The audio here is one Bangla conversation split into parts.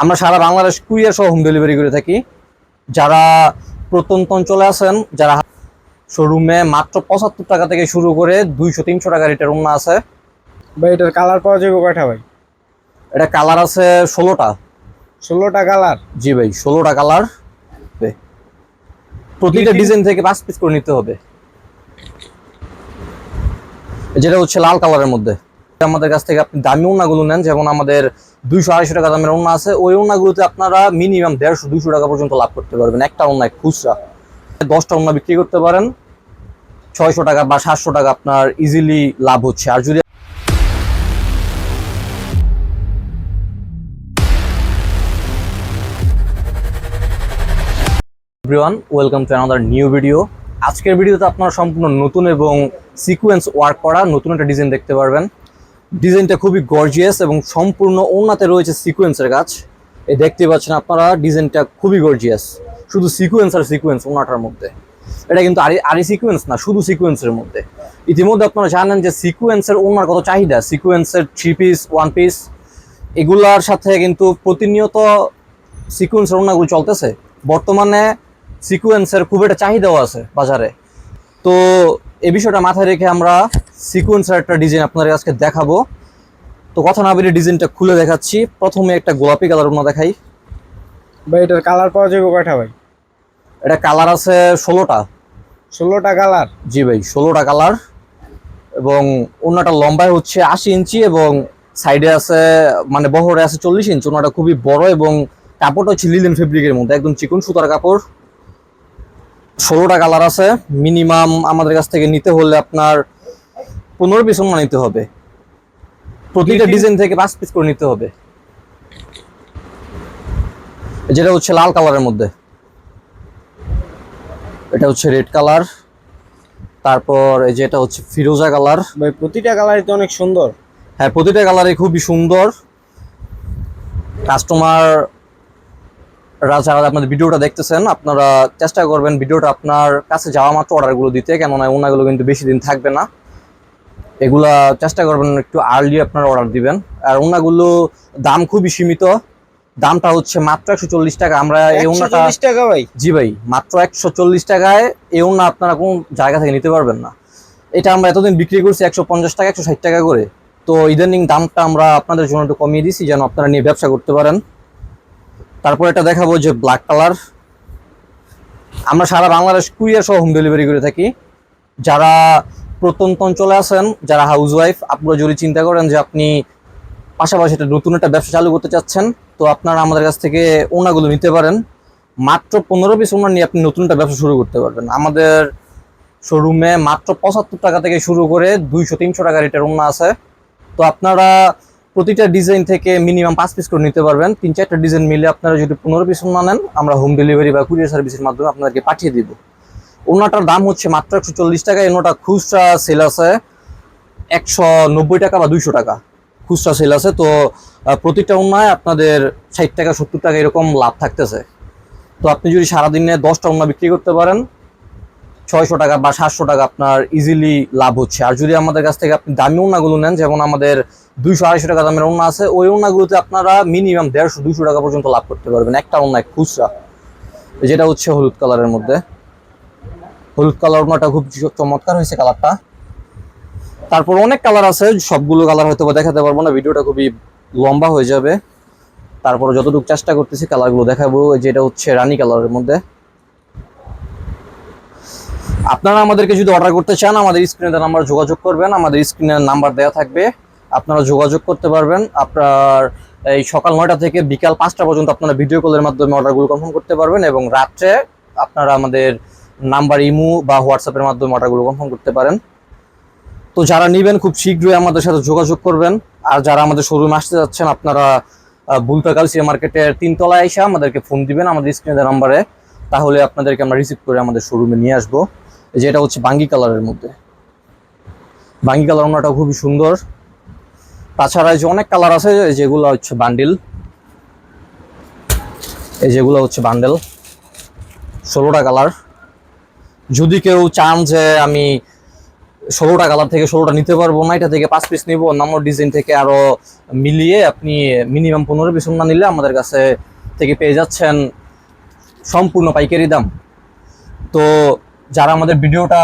আমরা সারা বাংলাদেশ কুরিয়ার সহ হোম ডেলিভারি করে থাকি। যারা প্রত্যন্ত অঞ্চলে আছেন যারা শোরুমে মাত্র পঁচাত্তর টাকা থেকে শুরু করে দুইশো তিনশো টাকা রেটের অন্য আছে। ভাই এটার কালার পাওয়া যাবে কয়টা ভাই? এটা কালার আছে ষোলোটা। ষোলোটা কালার জি ভাই ষোলোটা কালার প্রতিটা ডিজাইন থেকে পাঁচ পিস করে নিতে হবে। যেটা হচ্ছে লাল কালারের মধ্যে। আমাদের কাছ থেকে আপনি দামি ওনাগুলো নেন, যেমন আমাদের দুইশো আড়াইশো টাকা দামের ওনা আছে, ওই ওনাগুলোতে আপনারা মিনিমাম দেড়শো, দুইশো টাকা পর্যন্ত লাভ করতে পারবেন। একটা ওনায় খুচরা। দশটা ওনা বিক্রি করতে পারেন। ছয়শো টাকা বা সাতশো টাকা আপনার ইজিলি লাভ হচ্ছে। আর যদি welcome to another new video আজকের ভিডিওতে আপনারা সম্পূর্ণ নতুন এবং সিকোয়েন্স ওয়ার্ক করা নতুন একটা ডিজাইন দেখতে পারবেন। ডিজাইনটা খুবই গর্জিয়াস এবং সম্পূর্ণ ওনাতে রয়েছে সিকোয়েন্সের কাজ এই দেখতে পাচ্ছেন আপনারা, ডিজাইনটা খুবই গর্জিয়াস শুধু সিকোয়েন্স আর সিকোয়েন্স ওনাটার মধ্যে। এটা কিন্তু আরি আরি সিকোয়েন্স না, শুধু সিকোয়েন্সের মধ্যে। ইতিমধ্যে আপনারা জানেন যে সিকোয়েন্সের ওনার কত চাহিদা। সিকোয়েন্সের থ্রি পিস ওয়ান পিস এগুলার সাথে কিন্তু প্রতিনিয়ত সিকোয়েন্সের ওনাগুলো চলতেছে। বর্তমানে সিকোয়েন্সের খুব একটা চাহিদাও আছে বাজারে। তো এই বিষয়টা মাথায় রেখে আমরা সিকোয়েন্সের একটা ডিজাইন আপনাদের আজকে দেখাবো। তো কথা না বেরিয়ে ডিজাইনটা খুলে দেখাচ্ছি। প্রথমে একটা গোলাপি কালার ওনা দেখাই। ভাই এটার কালার পাওয়া যাবে কয়টা ভাই? এটা কালার আছে ষোলোটা। ষোলোটা কালার? জি ভাই ষোলোটা কালার। এবং ওনাটা লম্বায় হচ্ছে আশি ইঞ্চি এবং সাইডে আছে মানে বহরে আছে চল্লিশ ইঞ্চি। ওনাটা খুবই বড় এবং কাপড়টা হচ্ছে লিলেন ফেব্রিকের মধ্যে একদম চিকন সুতার কাপড়। ষোলোটা কালার আছে। মিনিমাম আমাদের কাছ থেকে নিতে হলে আপনার পনেরো পিস ওনা নিতে হবে। প্রতিটা ডিজাইন থেকে পাঁচ পিস করে নিতে হবে। যেটা হচ্ছে লাল কালারের মধ্যে। এটা হচ্ছে রেড কালার তারপর এই যে এটা হচ্ছে ফিরোজা কালার ভাই প্রতিটা কালারই তো অনেক সুন্দর। হ্যাঁ প্রতিটা কালারই খুবই সুন্দর। কাস্টমার যারা আপনাদের ভিডিওটা দেখতেছেন আপনারা চেষ্টা করবেন ভিডিওটা আপনার কাছে যাওয়া মাত্র অর্ডারগুলো দিতে কেননা ওনাগুলো কিন্তু বেশি দিন থাকবে না। এগুলা চেষ্টা করবেন একটু আর্লি আপনারা অর্ডার দিবেন। আর ওনাগুলো দাম খুবই সীমিত দামটা হচ্ছে মাত্র একশো চল্লিশ টাকা। আমরা এই ওনাটা টাকা ভাই। জি ভাই মাত্র একশো চল্লিশ টাকায় এই ওনা আপনারা কোন জায়গা থেকে নিতে পারবেন না। এটা আমরা এতদিন বিক্রি করছি একশো পঞ্চাশ টাকা একশো ষাট টাকা করে। তো ইদানিং দামটা আমরা আপনাদের জন্য একটু কমিয়ে দিছি যেন আপনারা নিয়ে ব্যবসা করতে পারেন। তারপর এটা দেখাবো যে ব্ল্যাক কালার আমরা সারা বাংলাদেশ কুরিয়ার সহ হোম ডেলিভারি করে থাকি। যারা প্রত্যন্ত অঞ্চলে আছেন, যারা হাউস ওয়াইফ আপনারা যদি চিন্তা করেন যে আপনি পাশাপাশি একটা নতুন একটা ব্যবসা চালু করতে চাচ্ছেন, তো আপনারা আমাদের কাছ থেকে ওনাগুলো নিতে পারেন। মাত্র পনেরো পিস ওনার নিয়ে আপনি নতুন একটা ব্যবসা শুরু করতে পারবেন। আমাদের শোরুমে মাত্র পঁচাত্তর টাকা থেকে শুরু করে দুইশো, তিনশো টাকা রেটের ওনা আছে। তো আপনারা প্রতিটা ডিজাইন থেকে মিনিমাম পাঁচ পিস করে নিতে পারবেন। তিন, চারটা ডিজাইন মিলে আপনারা যদি পনেরো পিস ওনা নেন, আমরা হোম ডেলিভারি বা কুরিয়ার সার্ভিসের মাধ্যমে আপনাদেরকে পাঠিয়ে দিব। ওনাটার দাম হচ্ছে মাত্র একশো চল্লিশ টাকা এনোটা খুচরা সেল আছে একশো নব্বই টাকা বা দুইশো টাকা। খুচরা সেল আছে, তো প্রতিটা ওনায় আপনাদের ষাট টাকা, সত্তর টাকা এরকম লাভ থাকতেছে। তো আপনি যদি সারাদিনে দশটা ওনা বিক্রি করতে পারেন ছয়শো টাকা বা সাতশো টাকা আপনার ইজিলি লাভ হচ্ছে। আর যদি আমাদের কাছ থেকে আপনি দামি ওনাগুলো নেন, যেমন আমাদের দুইশো আড়াইশো টাকা দামের ওনা আছে, ওই ওনাগুলোতে আপনারা মিনিমাম দেড়শো, দুইশো টাকা পর্যন্ত লাভ করতে পারবেন। একটা ওনায় খুচরা। যেটা হচ্ছে হলুদ কালারের মধ্যে। হলুদ কালার ওনাটা খুব চমৎকার হয়েছে কালারটা। তারপর অনেক কালার আছে, সবগুলো কালার হয়তো দেখাতে পারব না, ভিডিওটা খুবই লম্বা হয়ে যাবে। তারপর যতটুকু চেষ্টা করতেছি, কালারগুলো দেখাবো। যেটা হচ্ছে রানী কালারের মধ্যে। আপনারা আমাদেরকে যদি অর্ডার করতে চান, আমাদের স্ক্রিনে নাম্বার যোগাযোগ করবেন, আমাদের স্ক্রিনে নাম্বার দেওয়া থাকবে। আপনারা যোগাযোগ করতে পারবেন। আপনার এই সকাল নয়টা থেকে বিকাল পাঁচটা পর্যন্ত আপনারা ভিডিও কলের মাধ্যমে অর্ডারগুলো কনফার্ম করতে পারবেন এবং রাত্রে আপনারা আমাদের নাম্বার ইমু বা হোয়াটসঅ্যাপের মাধ্যমে অর্ডারগুলো কনফার্ম করতে পারেন। তো যারা নেবেন, খুব শীঘ্রই আমাদের সাথে যোগাযোগ করবেন। আর যারা আমাদের শোরুমে আসতে যাচ্ছেন, আপনারা বুলতা কালসিয়া মার্কেটের তিনতলায় এসে আমাদেরকে ফোন দিবেন আমাদের স্ক্রিনের নাম্বারে তাহলে আপনাদেরকে আমরা রিসিভ করে আমাদের শোরুমে নিয়ে আসব। এই যে এটা হচ্ছে বাঙ্গি কালারের মধ্যে। বাঙ্গি কালার ওনাটা খুবই সুন্দর। তাছাড়া যে অনেক কালার আছে যেগুলো হচ্ছে বান্ডিল। এই যেগুলো হচ্ছে বান্ডেল। ষোলোটা কালার। যদি কেউ চান যে আমি ষোলোটা কালার থেকে ষোলোটা নিতে পারব না, এটা থেকে পাঁচ পিস নিবো, অন্যান্য ডিজাইন থেকে আরও মিলিয়ে আপনি মিনিমাম পনেরো পিস না নিলে আমাদের কাছে থেকে পেয়ে যাচ্ছেন সম্পূর্ণ পাইকারি দাম। তো যারা আমাদের ভিডিওটা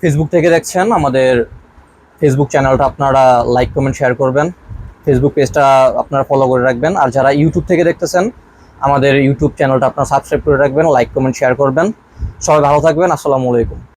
ফেসবুক থেকে দেখছেন, আমাদের ফেসবুক চ্যানেলটা আপনারা লাইক কমেন্ট শেয়ার করবেন। ফেসবুক পেজটা আপনারা ফলো করে রাখবেন। আর যারা ইউটিউব থেকে দেখতেছেন, আমাদের ইউটিউব চ্যানেলটা আপনারা সাবস্ক্রাইব করে রাখবেন লাইক কমেন্ট শেয়ার করবেন। সবাই ভালো থাকবেন। আসসালামু আলাইকুম।